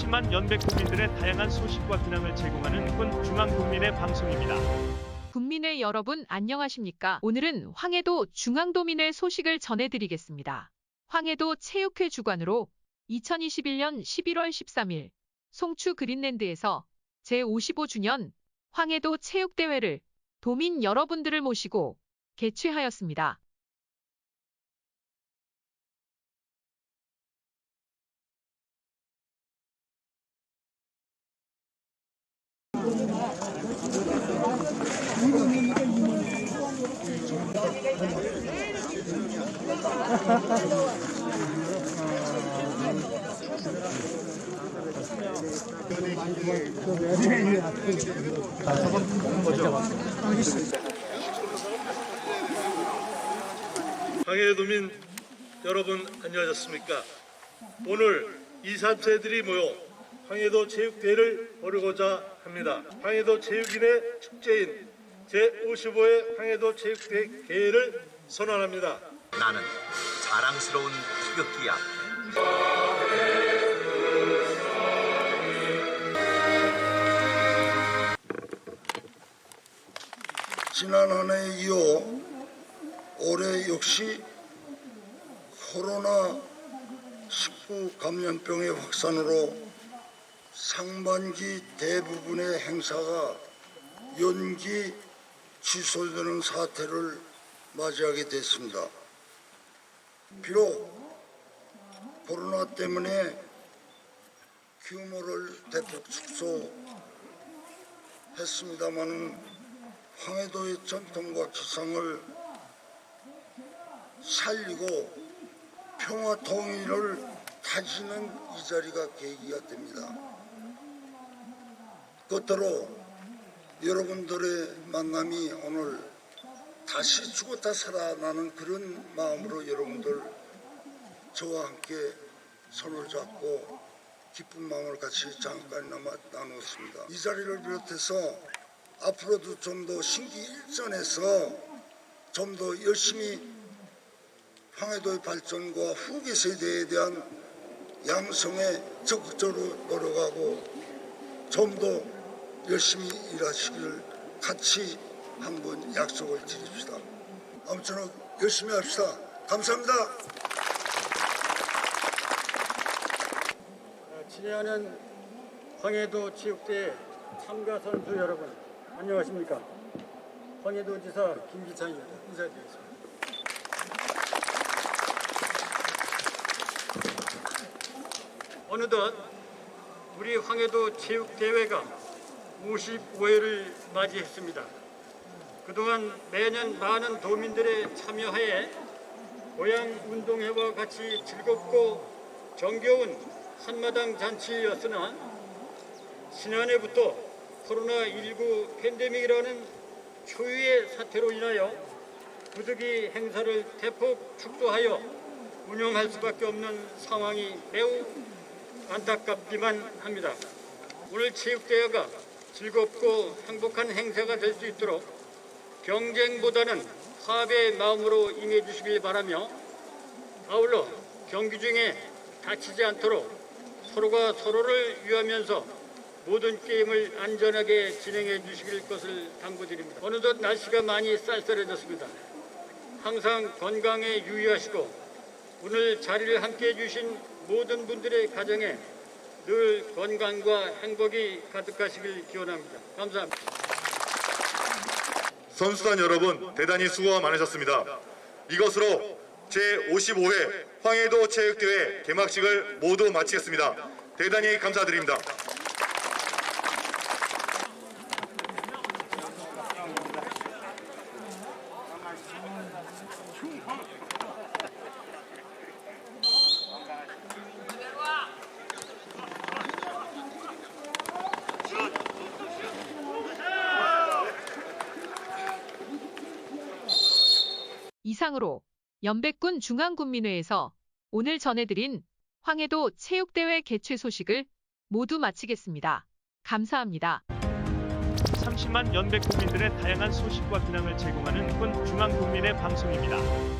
30만 연백 국민들의 다양한 소식과 근황을 제공하는 군 중앙국민의 방송입니다. 국민의 여러분 안녕하십니까? 오늘은 황해도 중앙도민의 소식을 전해드리겠습니다. 황해도 체육회 주관으로 2021년 11월 13일 송추 그린랜드에서 제55주년 황해도 체육대회를 도민 여러분들을 모시고 개최하였습니다. 황해도민 여러분 안녕하셨습니까? 오늘 2, 3세들이 모여 황해도 체육대회를 벌이고자 합니다. 황해도 체육인의 축제인 제55회 황해도 체육대회 개회를 선언합니다. 나는 자랑스러운 태극기 앞에 지난 한해 이어 올해 역시 코로나19 감염병의 확산으로 상반기 대부분의 행사가 연기 취소되는 사태를 맞이하게 됐습니다. 비록 코로나 때문에 규모를 대폭 축소했습니다마는 황해도의 전통과 기상을 살리고 평화 통일을 다지는 이 자리가 계기가 됩니다. 끝으로 여러분들의 만남이 오늘 다시 죽었다 살아나는 그런 마음으로 여러분들 저와 함께 손을 잡고 기쁜 마음을 같이 잠깐이나마 나누었습니다. 이 자리를 비롯해서 앞으로도 좀 더 신기 일전해서 좀 더 열심히 황해도의 발전과 후계 세대에 대한 양성에 적극적으로 노력하고 좀 더 열심히 일하시기를 같이 한번 약속을 드립시다. 아무쪼록 열심히 합시다. 감사합니다. 친애하는 황해도 체육대회 참가 선수 여러분 안녕하십니까 황해도 지사 김기창입니다 인사드리겠습니다 어느덧 우리 황해도 체육대회가 55회를 맞이했습니다. 그동안 매년 많은 도민들의 참여하에 고향 운동회와 같이 즐겁고 정겨운 한마당 잔치였으나 지난해부터 코로나19 팬데믹이라는 초유의 사태로 인하여 부득이 행사를 대폭 축소하여 운영할 수밖에 없는 상황이 매우 안타깝기만 합니다. 오늘 체육대회가 즐겁고 행복한 행사가 될 수 있도록 경쟁보다는 화합의 마음으로 임해 주시길 바라며 아울러 경기 중에 다치지 않도록 서로가 서로를 위하면서 모든 게임을 안전하게 진행해 주시길 것을 당부드립니다. 어느덧 날씨가 많이 쌀쌀해졌습니다. 항상 건강에 유의하시고 오늘 자리를 함께해 주신 모든 분들의 가정에 늘 건강과 행복이 가득하시길 기원합니다. 감사합니다. 선수단 여러분 대단히 수고가 많으셨습니다. 이것으로 제55회 황해도 체육대회 개막식을 모두 마치겠습니다. 대단히 감사드립니다. 이상으로 연백군 중앙군민회에서 오늘 전해드린 황해도 체육대회 개최 소식을 모두 마치겠습니다. 감사합니다. 30만 연백 국민들의 다양한 소식과 근황을 제공하는 군 중앙국민의 방송입니다.